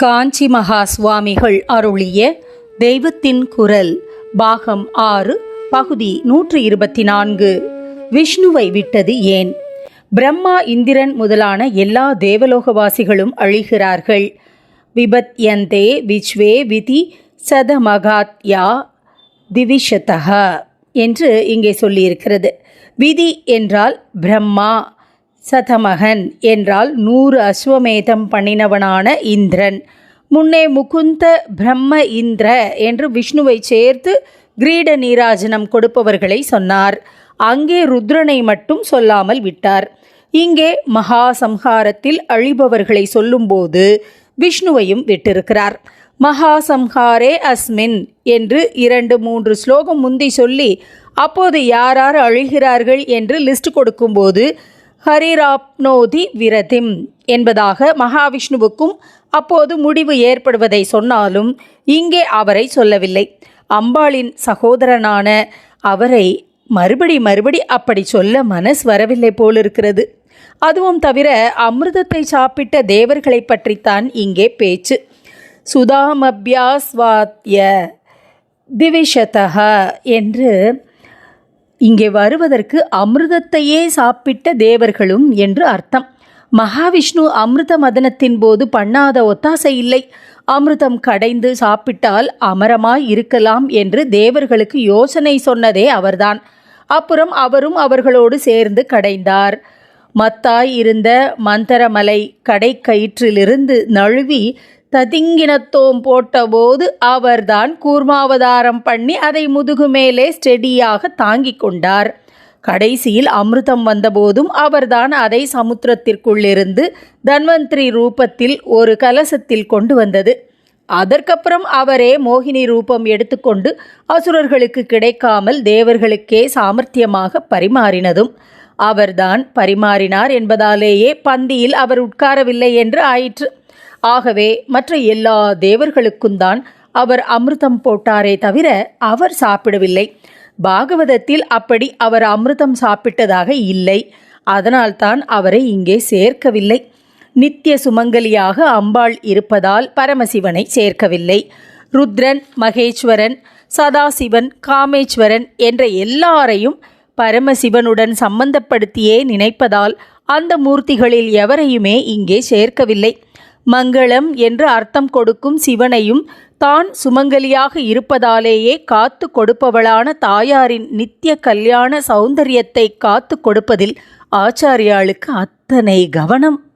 காஞ்சி மகா சுவாமிகள் அருளிய தெய்வத்தின் குரல் பாகம் ஆறு பகுதி நூற்று இருபத்தி நான்கு. விஷ்ணுவை விட்டது ஏன்? பிரம்மா இந்திரன் முதலான எல்லா தேவலோகவாசிகளும் அழிகிறார்கள். விபத்யந்தே விச்வே விதி சதமகாத்யா திவிஷதக என்று இங்கே சொல்லியிருக்கிறது. விதி என்றால் பிரம்மா. சதமகன் என்றால் நூறு அஸ்வமேதம் பண்ணினவனான இந்திரன். முன்னே முகுந்த பிரம்ம இந்திர என்று விஷ்ணுவை சேர்த்து கிரீட நீராஜனம் கொடுப்பவர்களை சொன்னார். அங்கே ருத்ரனை மட்டும் சொல்லாமல் விட்டார். இங்கே மகா சம்ஹாரத்தில் அழிபவர்களை சொல்லும்போது விஷ்ணுவையும் விட்டிருக்கிறார். மகா சம்ஹாரே அஸ்மின் என்று இரண்டு மூன்று ஸ்லோகம் முந்தி சொல்லி அப்போது யார் யார் அழிகிறார்கள் என்று லிஸ்ட் கொடுக்கும்போது ஹரிராப்னோதி விரதிம் என்பதாக மகாவிஷ்ணுவுக்கும் அப்போது முடிவு ஏற்படுவதை சொன்னாலும் இங்கே அவரை சொல்லவில்லை. அம்பாளின் சகோதரனான அவரை மறுபடி மறுபடி அப்படி சொல்ல மனஸ் வரவில்லை போலிருக்கிறது. அதுவும் தவிர அமிர்தத்தை சாப்பிட்ட தேவர்களை பற்றித்தான் இங்கே பேச்சு. சுதாமபியாஸ்வாத்ய திவிஷதா என்று இங்கே வருவதற்கு அமிர்தத்தையே சாப்பிட்ட தேவர்களும் என்று அர்த்தம். மகாவிஷ்ணு அமிர்த மதனத்தின் போது பண்ணாத ஒத்தாசை இல்லை. அமிர்தம் கடைந்து சாப்பிட்டால் அமரமாய் இருக்கலாம் என்று தேவர்களுக்கு யோசனை சொன்னதே அவர்தான். அப்புறம் அவரும் அவர்களோடு சேர்ந்து கடைந்தார். மத்தாய் இருந்த மந்தரமலை கடைக்கயிற்றிலிருந்து நழுவி ததிங்கினத்தோம் போட்டபோது அவர்தான் கூர்மாவதாரம் பண்ணி அதை முதுகு மேலே ஸ்டெடியாக தாங்கிக் கொண்டார். கடைசியில் அமிர்தம் வந்தபோதும் அவர்தான் அதை சமுத்திரத்திற்குள்ளிருந்து தன்வந்திரி ரூபத்தில் ஒரு கலசத்தில் கொண்டு வந்தது. அதற்கப்புறம் அவரே மோகினி ரூபம் எடுத்துக்கொண்டு அசுரர்களுக்கு கிடைக்காமல் தேவர்களுக்கே சாமர்த்தியமாக பரிமாறினதும் அவர்தான் பரிமாறினார் என்பதாலேயே பந்தியில் அவர் உட்காரவில்லை என்று ஆயிற்று. ஆகவே மற்ற எல்லா தேவர்களுக்கும் தான் அவர் அமிர்தம் போட்டாரே தவிர அவர் சாப்பிடவில்லை. பாகவதத்தில் அப்படி அவர் அமிர்தம் சாப்பிட்டதாக இல்லை. அதனால்தான் அவரை இங்கே சேர்க்கவில்லை. நித்திய சுமங்கலியாக அம்பாள் இருப்பதால் பரமசிவனை சேர்க்கவில்லை. ருத்ரன் மகேஸ்வரன் சதாசிவன் காமேஸ்வரன் என்ற எல்லாரையும் பரமசிவனுடன் சம்பந்தப்படுத்தியே நினைப்பதால் அந்த மூர்த்திகளில் எவரையுமே இங்கே சேர்க்கவில்லை. மங்களம் என்று அர்த்தம் கொடுக்கும் சிவனையும் தான் சுமங்கலியாக இருப்பதாலேயே காத்து கொடுப்பவளான தாயாரின் நித்திய கல்யாண சௌந்தரியத்தை காத்து கொடுப்பதில் ஆச்சாரியாளுக்கு அத்தனை கவனம்.